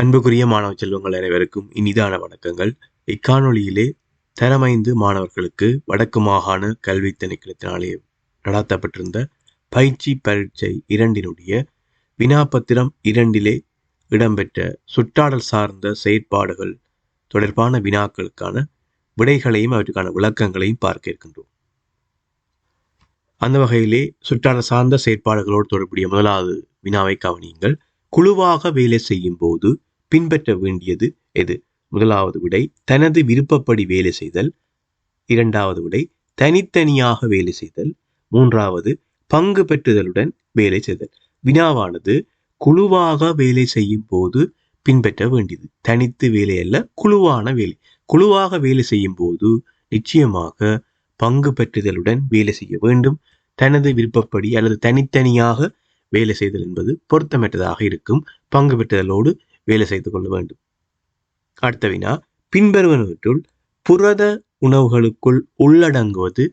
அன்புக்குரிய மாணவ செல்வங்கள் அனைவருக்கும் இனிதான வணக்கங்கள். இக்காணொலியிலே தரமைந்து மாணவர்களுக்கு வடக்கு மாகாண கல்வி திணைக்களத்தினாலே நடாத்தப்பட்டிருந்த பயிற்சி பரீட்சை இரண்டினுடைய வினாபத்திரம் இரண்டிலே இடம்பெற்ற சுற்றாடல் சார்ந்த செயற்பாடுகள் தொடர்பான வினாக்களுக்கான விடைகளையும் அவற்றுக்கான விளக்கங்களையும் பார்க்க இருக்கின்றோம். அந்த வகையிலே சுற்றாடல் சார்ந்த செயற்பாடுகளோடு தொடர்புடைய முதலாவது வினாவை கவனியுங்கள். குழுவாக வேலை செய்யும் போது பின்பற்ற வேண்டியது எது? முதலாவது விடை தனது விருப்பப்படி வேலை செய்தல். இரண்டாவது விடை தனித்தனியாக வேலை செய்தல். மூன்றாவது பங்கு பெற்றுதலுடன் வேலை செய்தல். வினாவானது குழுவாக வேலை செய்யும் போது பின்பற்ற வேண்டியது. தனித்து வேலை அல்ல குழுவான வேலை. குழுவாக வேலை செய்யும் போது நிச்சயமாக பங்கு பெற்றுதலுடன் வேலை செய்ய வேண்டும். தனது விருப்பப்படி அல்லது தனித்தனியாக வேலை செய்தல் என்பது பொருத்தமற்றதாக இருக்கும். பங்கு பெற்றுதலோடு வேலை செய்து கொள்ள வேண்டும். அடுத்த வினா பின்வருவனவற்றுள் புரத உணவுகளுக்குள் உள்ளடங்குவது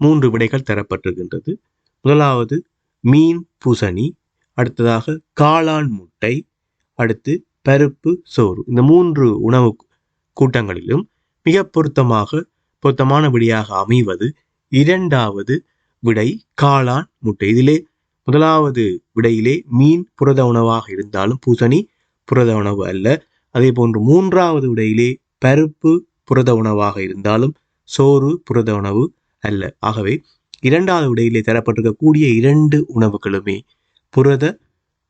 மூன்று விடைகள் தரப்பட்டிருக்கின்றது. முதலாவது மீன் பூசணி அடுத்ததாக காளான் முட்டை அடுத்து பருப்பு சோறு. இந்த மூன்று உணவு கூட்டங்களிலும் மிக பொருத்தமாக பொருத்தமான விடையாக அமைவது இரண்டாவது விடை காளான் முட்டை. இதிலே முதலாவது விடையிலே மீன் புரத உணவாக இருந்தாலும் பூசணி புரத உணவு அல்ல. அதே போன்று மூன்றாவது உடையிலே பருப்பு புரத உணவாக இருந்தாலும் சோறு புரத உணவு அல்ல. ஆகவே இரண்டாவது உடையிலே தரப்பட்டிருக்கக்கூடிய இரண்டு உணவுகளுமே புரத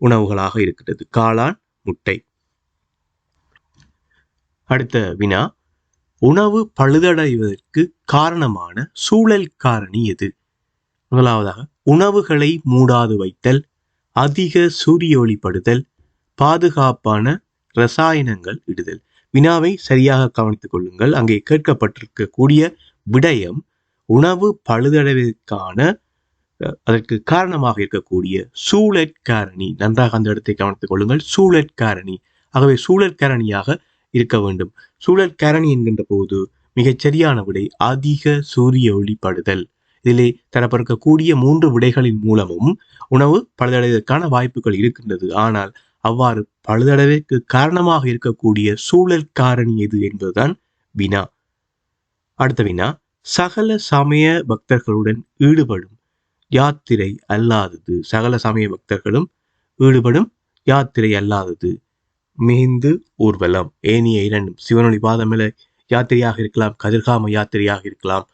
உணவுகளாக இருக்கிறது காளான் முட்டை. அடுத்த வினா. உணவு பழுதடைவதற்கு காரணமான சூழல் காரணி எது? முதலாவதாக உணவுகளை மூடாது வைத்தல் அதிக சூரிய ஒளிப்படுதல் பாதுகாப்பான ரசாயனங்கள் இடுதல். வினாவை சரியாக கவனித்துக் கொள்ளுங்கள். அங்கே கேட்கப்பட்டிருக்கக்கூடிய விடயம் உணவு பழுதடைவதற்கான அதற்கு காரணமாக இருக்கக்கூடிய சூழற்காரணி. நன்றாக அந்த இடத்தை கவனித்துக் கொள்ளுங்கள். சூழற்காரணி. ஆகவே சூழற்காரணியாக இருக்க வேண்டும். சூழற்காரணி என்கின்ற போது மிகச் சரியான விடை அதிக சூரிய ஒளிப்படுதல் இதிலே தரப்பிருக்கக்கூடிய மூன்று விடைகளின் மூலமும் உணவு பழுதடைவதற்கான வாய்ப்புகள் இருக்கின்றது. ஆனால் அவ்வாறு பழுதடவைக்கு காரணமாக இருக்கக்கூடிய சூழல் காரணி எது என்பதுதான் வினா. அடுத்த வினா சகல சமய பக்தர்களுடன் ஈடுபடும் யாத்திரை அல்லாதது. சகல சமய பக்தர்களும் ஈடுபடும் யாத்திரை அல்லாதது. மிகுந்து ஊர்வலம். ஏனிய இரண்டும் சிவனொளி பாதமில யாத்திரையாக இருக்கலாம் கதிர்காம யாத்திரையாக இருக்கலாம்.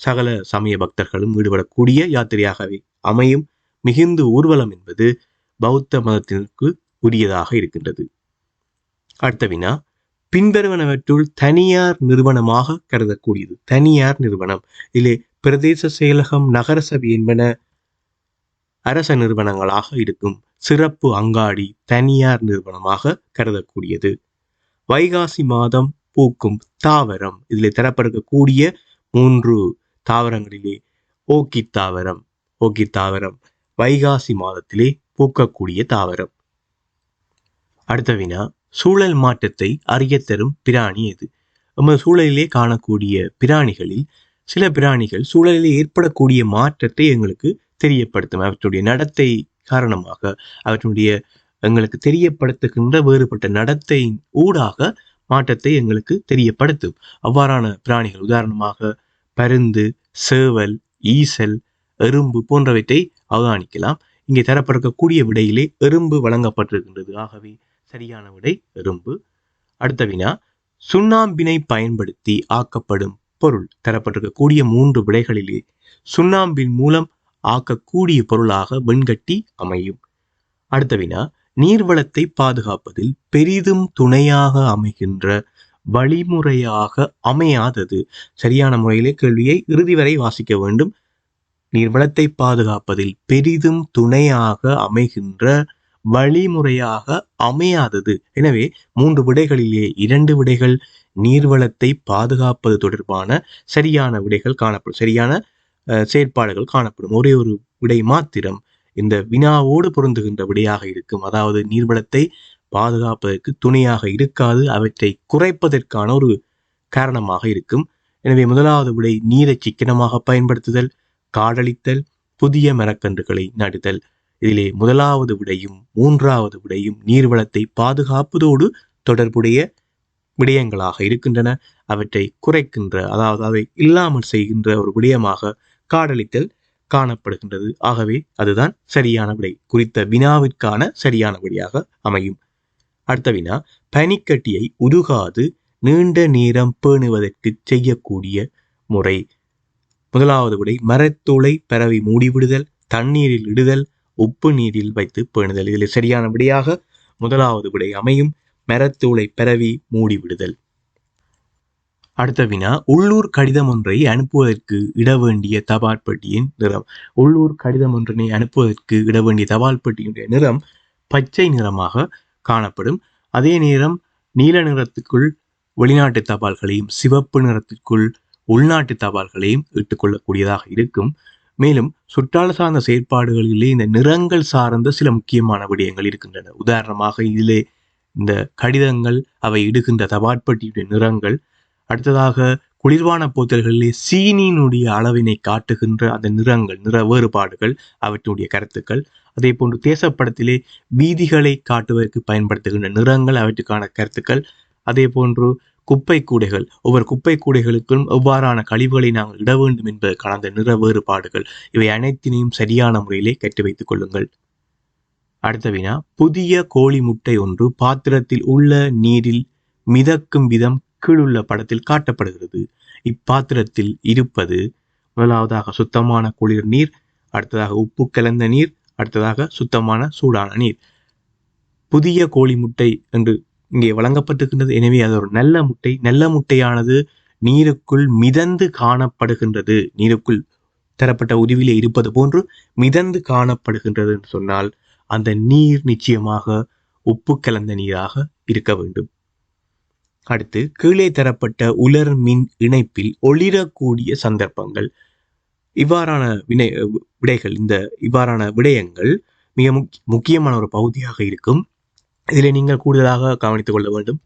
சகல சமய பக்தர்களும் ஈடுபடக்கூடிய யாத்திரையாகவே அமையும். மிகுந்து ஊர்வலம் என்பது பௌத்த மதத்திற்கு உரியதாக இருக்கின்றது. அடுத்த வினா பின்வருவனவற்றுள் தனியார் நிறுவனமாக கருதக்கூடியது. தனியார் நிறுவனம். இதிலே பிரதேச செயலகம் நகரசபை என்பன அரச நிறுவனங்களாக இருக்கும். சிறப்பு அங்காடி தனியார் நிறுவனமாக கருதக்கூடியது. வைகாசி மாதம் பூக்கும் தாவரம். இதில் தரப்படக்கூடிய மூன்று தாவரங்களிலே ஓக்கி தாவரம் ஓக்கி தாவரம் வைகாசி மாதத்திலே பூக்கக்கூடிய தாவரம். அடுத்த வினா சூழல் மாற்றத்தை அறியத்தரும் பிராணி எது? நம்ம சூழலிலே காணக்கூடிய பிராணிகளில் சில பிராணிகள் சூழலிலே ஏற்படக்கூடிய மாற்றத்தை எங்களுக்கு தெரியப்படுத்தும். அவற்றுடைய நடத்தை காரணமாக அவற்றுடைய எங்களுக்கு தெரியப்படுத்துகின்ற வேறுபட்ட நடத்தையின் ஊடாக மாற்றத்தை எங்களுக்கு தெரியப்படுத்தும். அவ்வாறான பிராணிகள் உதாரணமாக பருந்து சேவல் ஈசல் எறும்பு போன்றவற்றை அவதானிக்கலாம். இங்கே தரப்பட்டிருக்கக்கூடிய விடையிலே எறும்பு வழங்கப்பட்டிருக்கின்றது. ஆகவே சரியான விடை எறும்பு. அடுத்த வினா சுண்ணாம்பினை பயன்படுத்தி ஆக்கப்படும் பொருள். தரப்பட்டிருக்கக்கூடிய மூன்று விடைகளிலே சுண்ணாம்பின் மூலம் ஆக்கக்கூடிய பொருளாக வெண்கட்டி அமையும். அடுத்த வினா நீர்வளத்தை பாதுகாப்பதில் பெரிதும் துணையாக அமைகின்ற வழிமுறையாக அமையாதது. சரியான முறையிலே கேள்வியை இறுதி வரை வாசிக்க வேண்டும். நீர்வளத்தை பாதுகாப்பதில் பெரிதும் துணையாக அமைகின்ற வழிமுறையாக அமையாதது. எனவே மூன்று விடைகளிலே இரண்டு விடைகள் நீர்வளத்தை பாதுகாப்பது தொடர்பான சரியான விடைகள் காணப்படும். சரியான செயற்பாடுகள் காணப்படும். ஒரே ஒரு விடை மாத்திரம் இந்த வினாவோடு பொருந்துகின்ற விடையாக இருக்கும். அதாவது நீர்வளத்தை பாதுகாப்பதற்கு துணையாக இருக்காது அவற்றை குறைப்பதற்கான ஒரு காரணமாக இருக்கும். எனவே முதலாவது விடை நீரை சிக்கனமாக பயன்படுத்துதல் காடழித்தல் புதிய மரக்கன்றுகளை நடுதல். இதிலே முதலாவது விடையும் மூன்றாவது விடையும் நீர்வளத்தை பாதுகாப்பதோடு தொடர்புடைய விடயங்களாக இருக்கின்றன. அவற்றை குறைக்கின்ற அதாவது அதை இல்லாமல் செய்கின்ற ஒரு விடயமாக காடழித்தல் காணப்படுகின்றது. ஆகவே அதுதான் சரியான விடை. குறித்த வினாவிற்கான சரியான விடையாக அமையும். அடுத்த வினா பனிக்கட்டியை உருகாது நீண்ட நேரம் பேணுவதற்கு செய்யக்கூடிய முறை. முதலாவது விடை மரத்தூளை பரவி மூடிவிடுதல் தண்ணீரில் இடுதல் உப்பு நீரில் வைத்து பேணுதல். இதில் சரியான விடையாக முதலாவது விடை அமையும். மரத்தூளை பரவி மூடிவிடுதல் அடுத்த வினா உள்ளூர் கடிதம் ஒன்றை அனுப்புவதற்கு இட வேண்டிய தபால் பெட்டியின் நிறம். உள்ளூர் கடிதம் ஒன்றினை அனுப்புவதற்கு இட வேண்டிய தபால் பெட்டியினுடைய நிறம் பச்சை நிறமாக காணப்படும். அதே நேரம் நீல நிறத்துக்குள் வெளிநாட்டு தபால்களையும் சிவப்பு நிறத்திற்குள் உள்நாட்டு தபால்களையும் இட்டுக்கொள்ளக்கூடியதாக இருக்கும். மேலும் சுற்றால சார்ந்த செயற்பாடுகளிலே இந்த நிறங்கள் சார்ந்த சில முக்கியமான விடயங்கள் இருக்கின்றன. உதாரணமாக இதிலே இந்த கடிதங்கள் அவை இடுகின்ற தபாட்பட்டியுடைய நிறங்கள் அடுத்ததாக குளிர்வான போத்தல்களிலே சீனியினுடைய அளவினை காட்டுகின்ற அந்த நிறங்கள் நிற வேறுபாடுகள் அவற்றினுடைய கருத்துக்கள் அதே போன்று தேசப்படத்திலே வீதிகளை காட்டுவதற்கு பயன்படுத்துகின்ற நிறங்கள் அவற்றுக்கான கருத்துக்கள் அதே போன்று குப்பை கூடைகள் ஒவ்வொரு குப்பை கூடைகளுக்கும் எவ்வாறான கழிவுகளை நாங்கள் இட வேண்டும் என்பது கலந்த நிற வேறுபாடுகள். இவை அனைத்தினையும் சரியான முறையிலே கற்று வைத்துக் கொள்ளுங்கள். அடுத்த வினா. புதிய கோழி முட்டை ஒன்று பாத்திரத்தில் உள்ள நீரில் மிதக்கும் விதம் கீழுள்ள படத்தில் காட்டப்படுகிறது. இப்பாத்திரத்தில் இருப்பது முதலாவதாக சுத்தமான குளிர் நீர் அடுத்ததாக உப்பு கலந்த நீர் அடுத்ததாக சுத்தமான சூடான நீர். புதிய கோழி முட்டை என்று இங்கே வழங்கப்பட்டிருக்கின்றது. எனவே அது ஒரு நல்ல முட்டை. நல்ல முட்டையானது நீருக்குள் மிதந்து காணப்படுகின்றது. நீருக்குள் தரப்பட்ட உதவியிலே இருப்பது போன்று மிதந்து காணப்படுகின்றது என்று சொன்னால் அந்த நீர் நிச்சயமாக உப்பு கலந்த நீராக இருக்க வேண்டும். அடுத்து கீழே தரப்பட்ட உலர் மின் இணைப்பில் ஒளிரக்கூடிய சந்தர்ப்பங்கள். இவ்வாறான வினை விடைகள் இந்த இவ்வாறான விடயங்கள் மிக முக்கியமான ஒரு பகுதியாக இருக்கும். இதில் நீங்கள் கூடுதலாக கவனித்துக் கொள்ள வேண்டும்.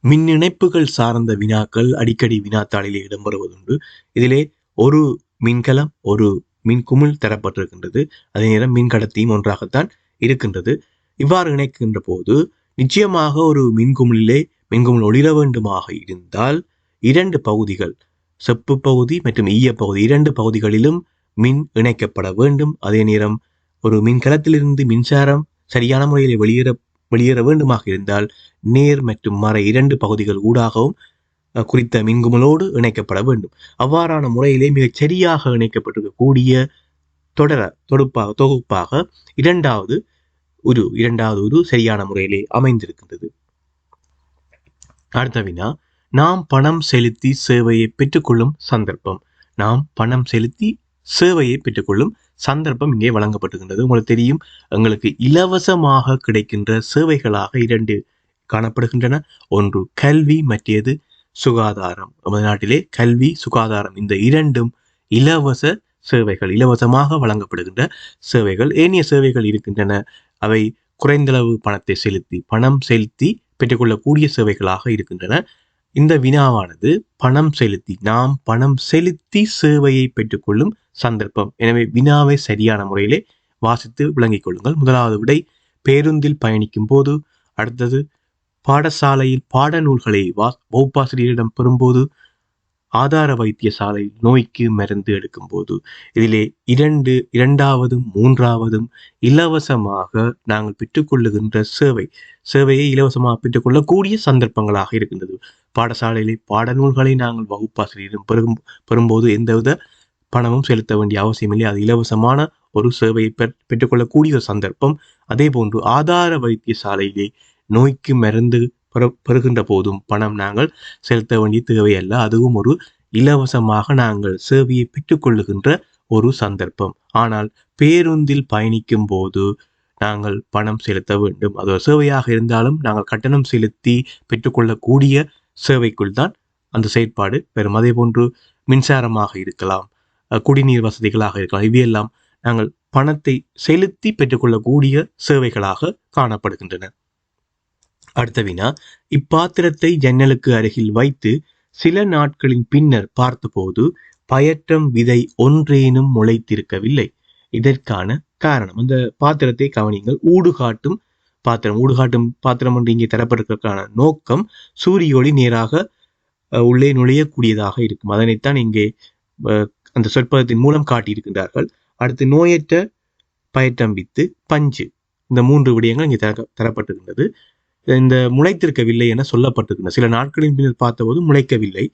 மின் இணைப்புகள் சார்ந்த வினாக்கள் அடிக்கடி வினாத்தாளிலே இடம்பெறுவதுண்டு. இதிலே ஒரு மின்கலம் ஒரு மின் குமிழ் தரப்பட்டிருக்கின்றது. அதே நேரம் மின் கடத்தியும் ஒன்றாகத்தான் இருக்கின்றது. இவ்வாறு இணைக்கின்ற போது நிச்சயமாக ஒரு மின்குமிழிலே மின்குமிழ் ஒளிர வேண்டுமாக இருந்தால் இரண்டு பகுதிகள் செப்பு பகுதி மற்றும் ஈய பகுதி இரண்டு பகுதிகளிலும் மின் இணைக்கப்பட வேண்டும். அதே நேரம் ஒரு மின்கலத்திலிருந்து மின்சாரம் சரியான முறையில் வெளியேற வெளியேற வேண்டுமாக இருந்தால் நேர் மற்றும் மறை இரண்டு பகுதிகள் ஊடாகவும் குறித்த மின்குமலோடு இணைக்கப்பட வேண்டும். அவ்வாறான முறையிலே மிகச் சரியாக இணைக்கப்பட்டிருக்கக்கூடிய தொடர தொடுப்பாக தொகுப்பாக இரண்டாவது உரு இரண்டாவது உரு சரியான முறையிலே அமைந்திருக்கின்றது. அடுத்த வினா நாம் பணம் செலுத்தி சேவையை பெற்றுக்கொள்ளும் சந்தர்ப்பம். நாம் பணம் செலுத்தி சேவையை பெற்றுக்கொள்ளும் சந்தர்ப்பம் இங்கே வழங்கப்பட்டுகின்றது உங்களுக்கு தெரியும் எங்களுக்கு இலவசமாக கிடைக்கின்ற சேவைகளாக இரண்டு காணப்படுகின்றன. ஒன்று கல்வி மற்றது சுகாதாரம். நமது நாட்டிலே கல்வி சுகாதாரம் இந்த இரண்டும் இலவச சேவைகள் இலவசமாக வழங்கப்படுகின்ற சேவைகள். ஏனைய சேவைகள் இருக்கின்றன. அவை குறைந்தளவு பணத்தை செலுத்தி பணம் செலுத்தி பெற்றுக்கொள்ளக்கூடிய சேவைகளாக இருக்கின்றன. இந்த வினாவானது பணம் செலுத்தி நாம் பணம் செலுத்தி சேவையை பெற்றுக்கொள்ளும் சந்தர்ப்பம். எனவே வினாவை சரியான முறையிலே வாசித்து விளங்கிக் கொள்ளுங்கள். முதலாவது விடை பேருந்தில் பயணிக்கும் போது அடுத்தது பாடசாலையில் பாடநூல்களை வா வகுப்பாசிரியரிடம் பெறும்போது ஆதார வைத்தியசாலை நோய்க்கு மருந்து எடுக்கும்போது இதிலே இரண்டு இரண்டாவதும் மூன்றாவதும் இலவசமாக நாங்கள் பெற்றுக்கொள்ளுகின்ற சேவை சேவையை இலவசமாக பெற்றுக்கொள்ளக்கூடிய சந்தர்ப்பங்களாக இருக்கின்றது. பாடசாலையிலே பாடநூல்களை நாங்கள் வகுப்பாசிரியரும் பெறும் பெறும்போது எந்தவித பணமும் செலுத்த வேண்டிய அவசியமில்லை. அது இலவசமான ஒரு சேவையை பெற் பெற்றுக்கொள்ளக்கூடிய ஒரு சந்தர்ப்பம். அதே போன்று ஆதார வைத்தியசாலையிலே நோய்க்கு மருந்து பெறுகின்ற போதும் பணம் நாங்கள் செலுத்த வேண்டிய தேவை அல்ல. அதுவும் ஒரு இலவசமாக நாங்கள் சேவையை பெற்றுக்கொள்ளுகின்ற ஒரு சந்தர்ப்பம். ஆனால் பேருந்தில் பயணிக்கும் போது நாங்கள் பணம் செலுத்த வேண்டும். அது ஒரு சேவையாக இருந்தாலும் நாங்கள் கட்டணம் செலுத்தி பெற்றுக்கொள்ளக்கூடிய சேவைக்குள் தான் அந்த செயற்பாடு பெறும் அதே போன்று மின்சாரமாக இருக்கலாம் குடிநீர் வசதிகளாக இருக்கலாம். இவையெல்லாம் நாங்கள் பணத்தை செலுத்தி பெற்றுக்கொள்ளக்கூடிய சேவைகளாக காணப்படுகின்றன. அடுத்த வினா இப்பாத்திரத்தை ஜன்னலுக்கு அருகில் வைத்து சில நாட்களின் பின்னர் பார்த்தபோது பயற்றம் விதை ஒன்றேனும் முளைத்திருக்கவில்லை. இதற்கான காரணம் அந்த பாத்திரத்தை கவனிங்கள் ஊடுகாட்டும் பாத்திரம் ஊடுகாட்டும் பாத்திரம் என்று இங்கே தரப்பட்டிருக்கிறதுக்கான நோக்கம் சூரிய ஒளி நேராக உள்ளே நுழையக்கூடியதாக இருக்கும். அதனைத்தான் இங்கே அந்த சொற்பதத்தின் மூலம் காட்டியிருக்கின்றார்கள். அடுத்து நோயற்ற பயற்றம் வித்து பஞ்சு இந்த மூன்று விடயங்கள் இங்கே தர தரப்பட்டிருக்கின்றது. இந்த முளைத்திருக்கவில்லை என சொல்லப்பட்டிருக்கின்றது சில நாட்களின் பின்னர் பார்த்தபோது முளைக்கவில்லை.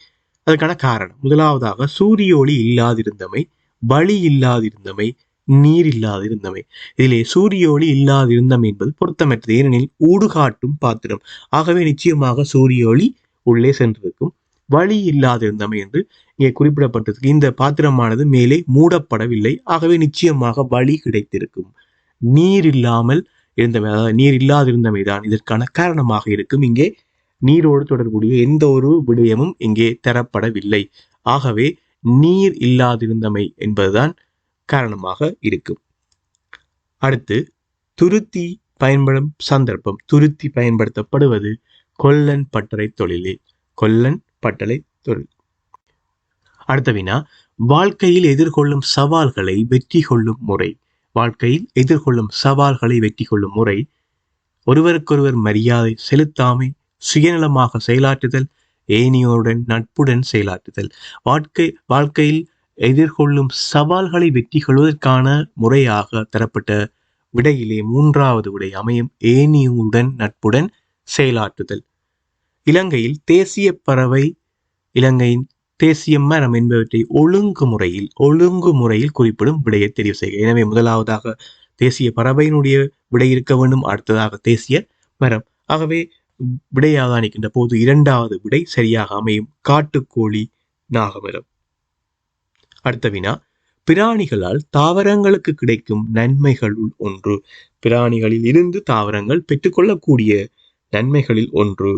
அதற்கான காரணம் முதலாவதாக சூரிய ஒளி இல்லாதிருந்தமை வழி இல்லாதிருந்தமை நீர் இல்லாதிருந்தமை இதிலே சூரிய ஒளி இல்லாதிருந்தமை என்பது பொருத்தமற்றது. ஏனெனில் ஊடுகாட்டும் பாத்திரம். ஆகவே நிச்சயமாக சூரிய ஒளி உள்ளே சென்றிருக்கும். வழி இல்லாதிருந்தமை என்று இங்கே குறிப்பிடப்பட்டிருக்கு. இந்த பாத்திரமானது மேலே மூடப்படவில்லை. ஆகவே நிச்சயமாக வழி கிடைத்திருக்கும். நீர் இல்லாமல் இருந்தமை அதாவது நீர் இல்லாதிருந்தமை தான் இதற்கான காரணமாக இருக்கும். இங்கே நீரோடு தொடர்புடைய எந்த ஒரு விடயமும் இங்கே தரப்படவில்லை. ஆகவே நீர் இல்லாதிருந்தமை என்பதுதான் காரணமாக இருக்கும். அடுத்து துருத்தி பயன்படும் சந்தர்ப்பம். துருத்தி பயன்படுத்தப்படுவது கொல்லன் பட்டறை தொழிலே. கொல்லன் பட்டறை தொழில். அடுத்த வினா வாழ்க்கையில் எதிர்கொள்ளும் சவால்களை வெற்றி கொள்ளும் முறை. வாழ்க்கையில் எதிர்கொள்ளும் சவால்களை வெற்றி கொள்ளும் முறை. ஒருவருக்கொருவர் மரியாதை செலுத்தாமை சுயநலமாக செயலாற்றுதல் ஏனியோருடன் நட்புடன் செயலாற்றுதல். வாழ்க்கை வாழ்க்கையில் எதிர்கொள்ளும் சவால்களை வெற்றி கொள்வதற்கான முறையாக தரப்பட்ட விடையிலே மூன்றாவது விடை அமையும் ஏனியுடன் நட்புடன் செயலாற்றுதல். இலங்கையில் தேசிய பறவை இலங்கையின் தேசிய மரம் என்பவற்றை ஒழுங்கு முறையில் ஒழுங்கு முறையில் குறிப்பிடும் விடையை தெரிவு செய்க. எனவே முதலாவதாக தேசிய பறவையினுடைய விடை இருக்க வேண்டும் அடுத்ததாக தேசிய மரம். ஆகவே விடையாக அணிக்கின்ற போது இரண்டாவது விடை சரியாக அமையும் காட்டுக்கோழி நாகமரம். அடுத்த வினா பிராணிகளால் தாவரங்களுக்கு கிடைக்கும் நன்மைகளுள் ஒன்று. பிராணிகளில் இருந்து தாவரங்கள் பெற்றுக்கொள்ளக்கூடிய நன்மைகளில் ஒன்று.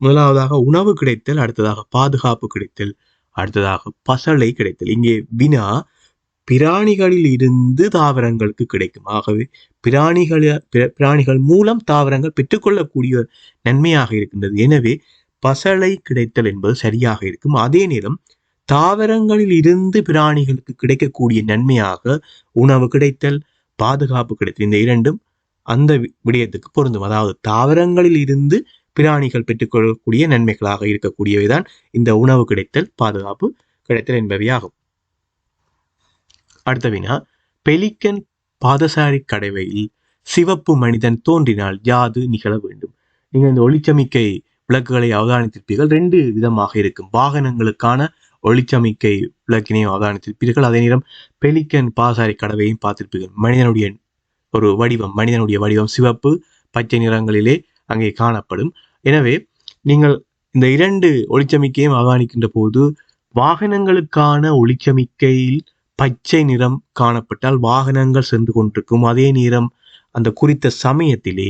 முதலாவதாக உணவு கிடைத்தல் அடுத்ததாக பாதுகாப்பு கிடைத்தல் அடுத்ததாக பசலை கிடைத்தல். இங்கே வினா பிராணிகளில் இருந்து தாவரங்களுக்கு கிடைக்கும். ஆகவே பிராணிகள் பிராணிகள் மூலம் தாவரங்கள் பெற்றுக்கொள்ளக்கூடிய நன்மையாக இருக்கின்றது. எனவே பசலை கிடைத்தல் என்பது சரியாக இருக்கும். அதே நேரம் தாவரங்களில் இருந்து பிராணிகளுக்கு கிடைக்கக்கூடிய நன்மையாக உணவு கிடைத்தல் பாதுகாப்பு கிடைத்தல் இந்த இரண்டும் அந்த விடயத்துக்கு பொருந்தும். அதாவது தாவரங்களில் இருந்து பிராணிகள் பெற்றுக்கொள்ளக்கூடிய நன்மைகளாக இருக்கக்கூடியவை தான் இந்த உணவு கிடைத்தல் பாதுகாப்பு கிடைத்தல் என்பவையாகும். அடுத்த வினா பெலிக்கன் பாதசாரி கடவையில் சிவப்பு மனிதன் தோன்றினால் யாது நிகழ வேண்டும்? நீங்கள் இந்த ஒளிச்சமிக்கை விளக்குகளை அவதானித்திருப்பீர்கள். ரெண்டு விதமாக இருக்கும். வாகனங்களுக்கான ஒளிச்சமிக்கை விளக்கினையும் அவதானித்திருப்பீர்கள் அதே நேரம் பெலிக்கன் பாதசாரி கடவையும் பார்த்திருப்பீர்கள். மனிதனுடைய ஒரு வடிவம் மனிதனுடைய வடிவம் சிவப்பு பச்சை நிறங்களிலே அங்கே காணப்படும். எனவே நீங்கள் இந்த இரண்டு ஒளிச்சமிக்கையும் அவதானிக்கின்ற போது வாகனங்களுக்கான ஒளிச்சமிக்கையில் பச்சை நிறம் காணப்பட்டால் வாகனங்கள் சென்று கொண்டிருக்கும். அதே நேரம் அந்த குறித்த சமயத்திலே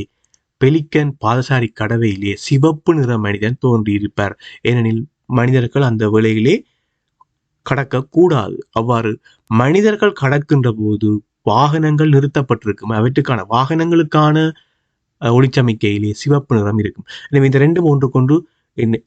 பெலிக்கன் பாதசாரி கடவையிலே சிவப்பு நிற மனிதன் தோன்றியிருப்பார். ஏனெனில் மனிதர்கள் அந்த வேளையிலே கடக்கக்கூடாது. அவ்வாறு மனிதர்கள் கடக்கின்ற போது வாகனங்கள் நிறுத்தப்பட்டிருக்கும். அவற்றுக்கான வாகனங்களுக்கான ஒளிச்சமிக்கையிலே சிவப்பு நிறம் இருக்கும். எனவே இந்த ரெண்டு ஒன்று கொண்டு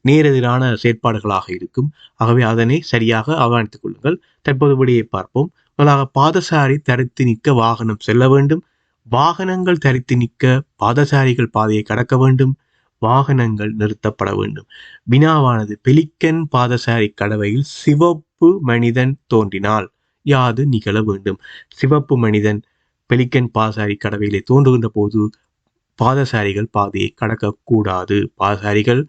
நேரெதிரான செயற்பாடுகளாக இருக்கும். ஆகவே அதனை சரியாக அவதானித்துக் கொள்ளுங்கள். தற்போது விடையை பார்ப்போம். முதலாக பாதசாரி தரித்து நிற்க வாகனம் செல்ல வேண்டும். வாகனங்கள் தரித்து நிற்க பாதசாரிகள் பாதையை கடக்க வேண்டும். வாகனங்கள் நிறுத்தப்பட வேண்டும். வினாவானது பெலிக்கன் பாதசாரி கடவையில் சிவப்பு மனிதன் தோன்றினால் யாது நிகழ வேண்டும்? சிவப்பு மனிதன் பெலிக்கன் பாதசாரி கடவையிலே தோன்றுகின்ற போது பாதசாரிகள் பாதையை கடக்கக்கூடாது. பாதசாரிகள்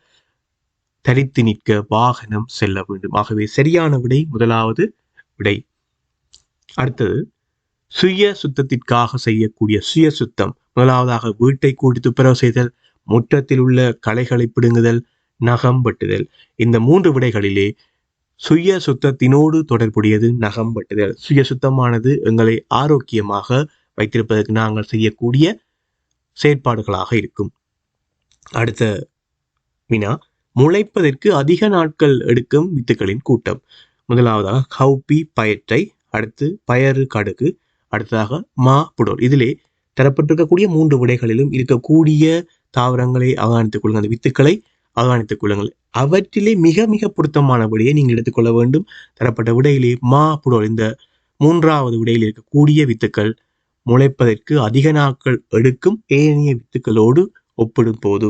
தரித்து நிற்க வாகனம் செல்ல வேண்டும். ஆகவே சரியான விடை முதலாவது விடை. அடுத்தது சுய சுத்தத்திற்காக செய்யக்கூடிய சுய சுத்தம். முதலாவதாக வீட்டை கூட்டி துப்புரவு செய்தல் முற்றத்தில் உள்ள களைகளை பிடுங்குதல் நகம் வெட்டுதல். இந்த மூன்று விடைகளிலே சுய சுத்தத்தினோடு தொடர்புடையது நகம் வெட்டுதல் சுய சுத்தமானது எங்களை ஆரோக்கியமாக வைத்திருப்பதற்கு நாங்கள் செய்யக்கூடிய செயற்பாடுகளாக இருக்கும். அடுத்த வினா. முளைப்பதற்கு அதிக நாட்கள் எடுக்கும் வித்துக்களின் கூட்டம். முதலாவதாக ஹவுப்பி பயற்றை அடுத்து பயறு கடுகு அடுத்ததாக மா புடோல். இதிலே தரப்பட்டிருக்கக்கூடிய மூன்று விடைகளிலும் இருக்கக்கூடிய தாவரங்களை அவதானித்துக் கொள்ளுங்கள். அந்த வித்துக்களை அவதானித்துக் கொள்ளுங்கள். அவற்றிலே மிக மிக பொருத்தமான விடையை நீங்கள் எடுத்துக்கொள்ள வேண்டும். தரப்பட்ட விடையிலே மா புடோல் இந்த மூன்றாவது விடையில் இருக்கக்கூடிய வித்துக்கள் முளைப்பதற்கு அதிக நாட்கள் எடுக்கும் ஏனைய வித்துக்களோடு ஒப்பிடும் போது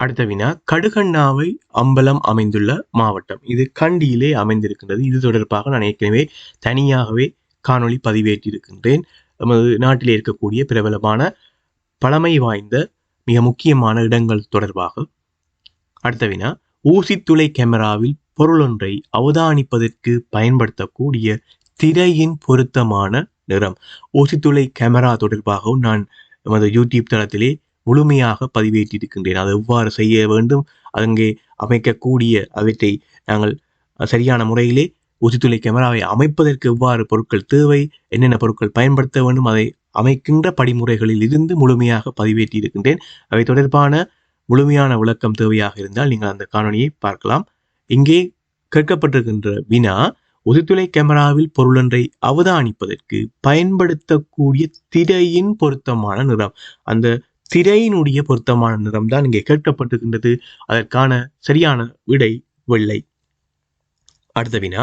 அடுத்த வினா கடுகண்ணாவை அம்பலம் அமைந்துள்ள மாவட்டம். இது கண்டியிலே அமைந்திருக்கின்றது. இது தொடர்பாக நான் ஏற்கனவே தனியாகவே காணொளி பதிவேற்றிருக்கின்றேன். நமது நாட்டிலே இருக்கக்கூடிய பிரபலமான பழமை வாய்ந்த மிக முக்கியமான இடங்கள் தொடர்பாக. அடுத்த வினா ஊசித்துளை கேமராவில் பொருளொன்றை அவதானிப்பதற்கு பயன்படுத்தக்கூடிய திரையின் பொருத்தமான நிறம். ஊசித்துளை கேமரா தொடர்பாகவும் நான் நமது யூடியூப் தளத்திலே முழுமையாக பதிவேற்றியிருக்கின்றேன் அது எவ்வாறு செய்ய வேண்டும் அங்கே அமைக்கக்கூடிய அவற்றை நாங்கள் சரியான முறையிலே ஊசித்துளை கேமராவை அமைப்பதற்கு எவ்வாறு பொருட்கள் தேவை என்னென்ன பொருட்கள் பயன்படுத்த வேண்டும் அதை அமைக்கின்ற படிமுறைகளில் இருந்து முழுமையாக பதிவேற்றி இருக்கின்றேன் அவை தொடர்பான முழுமையான விளக்கம் தேவையாக இருந்தால் நீங்கள் அந்த காணொலியை பார்க்கலாம். இங்கே கேட்கப்பட்டிருக்கின்ற வினா உதித்துளை கேமராவில் பொருளொன்றை அவதானிப்பதற்கு பயன்படுத்தக்கூடிய திரையின் பொருத்தமான நிறம். அந்த திரையினுடைய பொருத்தமான நிறம் தான் இங்கே கேட்கப்பட்டிருக்கின்றது. அதற்கான சரியான விடை வெள்ளை. அடுத்த வினா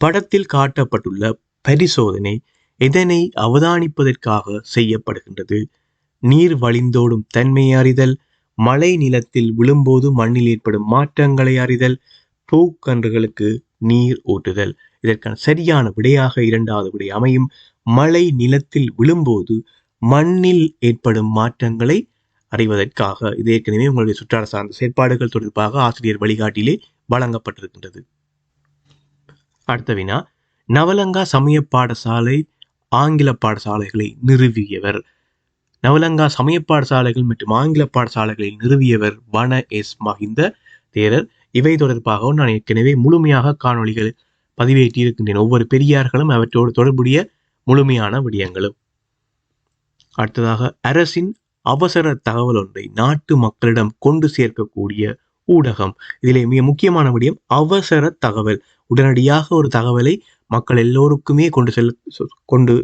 படத்தில் காட்டப்பட்டுள்ள பரிசோதனை எதனை அவதானிப்பதற்காக செய்யப்படுகின்றது? நீர் வழிந்தோடும் தன்மை அறிதல் மழை நிலத்தில் விழும்போது மண்ணில் ஏற்படும் மாற்றங்களை அறிதல் பூக்கன்றுகளுக்கு நீர் ஊட்டுதல் இதற்கான சரியான விடையாக இரண்டாவது விடை அமையும். மழை நிலத்தில் விழும்போது மண்ணில் ஏற்படும் மாற்றங்களை அறிவதற்காக இது ஏற்கனவே உங்களுடைய சுற்றாட சார்ந்த செயற்பாடுகள் தொடர்பாக ஆசிரியர் வழிகாட்டிலே வழங்கப்பட்டிருக்கின்றது. அடுத்த வினா நவலங்கா சமய பாடசாலை ஆங்கில பாடசாலைகளை நிறுவியவர். நவலங்கா சமய பாடசாலைகள் மற்றும் ஆங்கில பாடசாலைகளை நிறுவியவர் வன எஸ் மஹிந்த தேரர். இவை தொடர்பாகவும் நான் ஏற்கனவே முழுமையாக காணொளிகள் பதிவேற்றியிருக்கின்றேன். ஒவ்வொரு பெரியார்களும் அவற்றோடு தொடர்புடைய முழுமையான விடயங்களும். அடுத்ததாக அரசின் அவசர தகவல் ஒன்றை நாட்டு மக்களிடம் கொண்டு சேர்க்கக்கூடிய ஊடகம். இதிலே மிக முக்கியமான விடயம் அவசர தகவல். உடனடியாக ஒரு தகவலை மக்கள் எல்லோருக்குமே கொண்டு செல் கொண்டு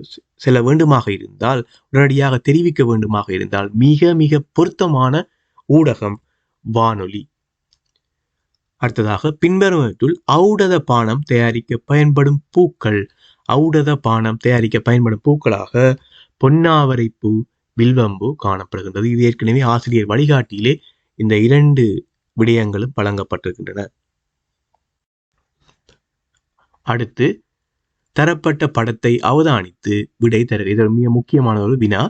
செல்ல வேண்டுமாக இருந்தால் உடனடியாக தெரிவிக்க வேண்டுமாக இருந்தால் மிக மிக பொருத்தமான ஊடகம் வானொலி. அடுத்ததாக பின்வருவற்றுள் ஔடத பானம் தயாரிக்க பயன்படும் பூக்கள். ஔடத பானம் தயாரிக்க பயன்படும் பூக்களாக பொன்னாவரை பூ வில்வம்பு காணப்படுகின்றது. இது ஏற்கனவே ஆசிரியர் வழிகாட்டியிலே இந்த இரண்டு விடயங்களும் வழங்கப்பட்டிருக்கின்றன. அடுத்து தரப்பட்ட படத்தை அவதானித்து விடை தர இது மிக முக்கியமான ஒரு வினா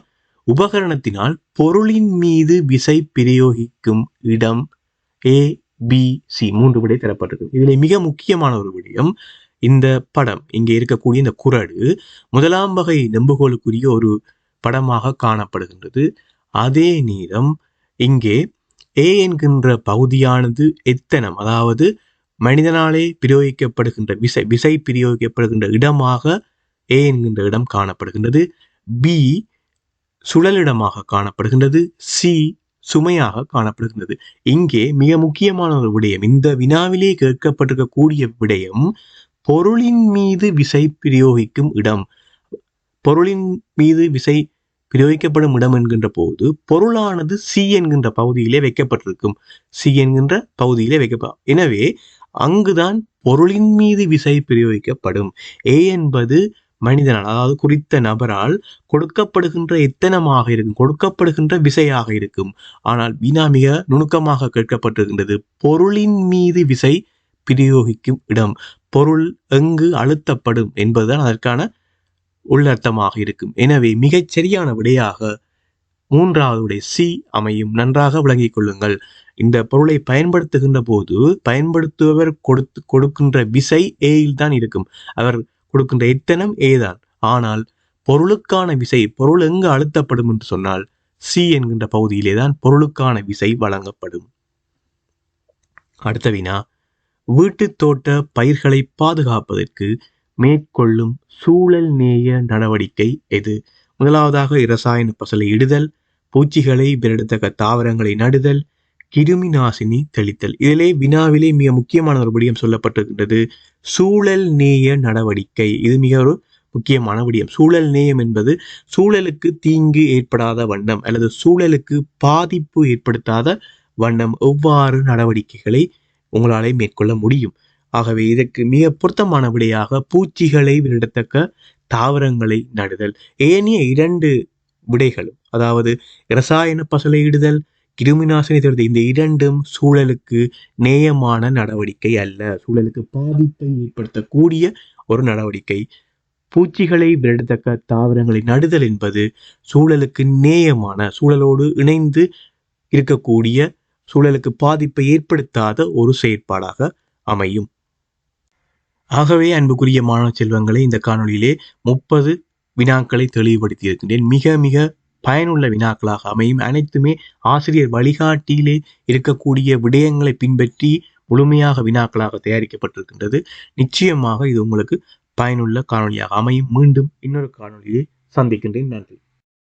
உபகரணத்தினால் பொருளின் மீது விசை பிரயோகிக்கும் இடம் ஏ பி சி மூன்று விடை தரப்பட்டிருக்கு இதில் மிக முக்கியமான ஒரு விடயம் இந்த படம். இங்கே இருக்கக்கூடிய இந்த குரடு முதலாம் வகை நெம்புகோலுக்குரிய ஒரு படமாக காணப்படுகின்றது. அதே நேரம் இங்கே ஏ என்கின்ற பகுதியானது எத்தனம்? அதாவது மனிதனாலே பிரயோகிக்கப்படுகின்ற விசை விசை பிரயோகிக்கப்படுகின்ற இடமாக ஏ என்கின்ற இடம் காணப்படுகின்றது. பி சுழலிடமாக காணப்படுகின்றது. சி சுமையாக காணப்படுகின்றது. இங்கே மிக முக்கியமான ஒரு விடயம் இந்த வினாவிலே கேட்கப்பட்டிருக்கக்கூடிய விடயம் பொருளின் மீது விசை பிரயோகிக்கும் இடம். பொருளின் மீது விசை பிரயோகிக்கப்படும் இடம் என்கின்ற போது பொருளானது சி என்கின்ற பகுதியிலே வைக்கப்பட்டிருக்கும். சி என்கின்ற பகுதியிலே வைக்கப்படும் எனவே அங்குதான் பொருளின் மீது விசை பிரயோகிக்கப்படும். ஏ என்பது மனிதனால் அதாவது குறித்த நபரால் கொடுக்கப்படுகின்ற எத்தனமாக இருக்கும் கொடுக்கப்படுகின்ற விசையாக இருக்கும். ஆனால் வினா மிக நுணுக்கமாக கேட்கப்பட்டிருக்கின்றது. பொருளின் மீது விசை பிரயோகிக்கும் இடம் பொருள் எங்கு அழுத்தப்படும் என்பதுதான் அதற்கான உள்ளர்த்தமாக இருக்கும். எனவே மிகச் சரியான விடையாக மூன்றாவது விடை சி அமையும். நன்றாக விளங்கிக் கொள்ளுங்கள். இந்த பொருளை பயன்படுத்துகின்ற போது பயன்படுத்துபவர் கொடுத்து கொடுக்கின்ற விசை ஏயில் தான் இருக்கும். அவர் கொடுக்கின்ற எத்தனம் ஏதான் ஆனால் பொருளுக்கான விசை பொருள் எங்கு அழுத்தப்படும் என்று சொன்னால் சி என்கின்ற பகுதியிலே தான் பொருளுக்கான விசை வழங்கப்படும். அடுத்த வினா வீட்டு தோட்ட பயிர்களை பாதுகாப்பதற்கு மேற்கொள்ளும் சூழல் நேய நடவடிக்கை எது? முதலாவதாக இரசாயன பசலை இடுதல் பூச்சிகளை விரடத்தக்க தாவரங்களை நடுதல் கிருமி நாசினி தெளித்தல். இதிலே வினாவிலே மிக முக்கியமான ஒரு விடியம் சொல்லப்பட்டிருக்கின்றது. சூழல் நேய நடவடிக்கை. இது மிக ஒரு முக்கியமான விடயம். சூழல் நேயம் என்பது சூழலுக்கு தீங்கு ஏற்படாத வண்ணம் அல்லது சூழலுக்கு பாதிப்பு ஏற்படுத்தாத வண்ணம். எவ்வாறு நடவடிக்கைகளை உங்களாலே மேற்கொள்ள முடியும்? ஆகவே இதற்கு மிக பொருத்தமான விடையாக பூச்சிகளை விடத்தக்க தாவரங்களை நடுதல். ஏனைய இரண்டு விடைகளும் அதாவது இரசாயன பசலையிடுதல் கிருமிநாசினி தருவது இந்த இரண்டும் சூழலுக்கு நேயமான நடவடிக்கை அல்ல. சூழலுக்கு பாதிப்பை ஏற்படுத்தக்கூடிய ஒரு நடவடிக்கை. பூச்சிகளை விரடத்தக்க தாவரங்களை நடுதல் என்பது சூழலுக்கு நேயமான சூழலோடு இணைந்து இருக்கக்கூடிய சூழலுக்கு பாதிப்பை ஏற்படுத்தாத ஒரு செயற்பாடாக அமையும். ஆகவே அன்புக்குரிய மாணவ செல்வங்களை இந்த காணொலியிலே முப்பது வினாக்களை தெளிவுபடுத்தி இருக்கின்றேன் மிக மிக பயனுள்ள வினாக்களாக அமையும். அனைத்துமே ஆசிரியர் வழிகாட்டியிலே இருக்கக்கூடிய விடயங்களை பின்பற்றி முழுமையாக வினாக்களாக தயாரிக்கப்பட்டிருக்கின்றது. நிச்சயமாக இது உங்களுக்கு பயனுள்ள காணொளியாக அமையும். மீண்டும் இன்னொரு காணொளியை சந்திக்கின்றேன். நன்றி.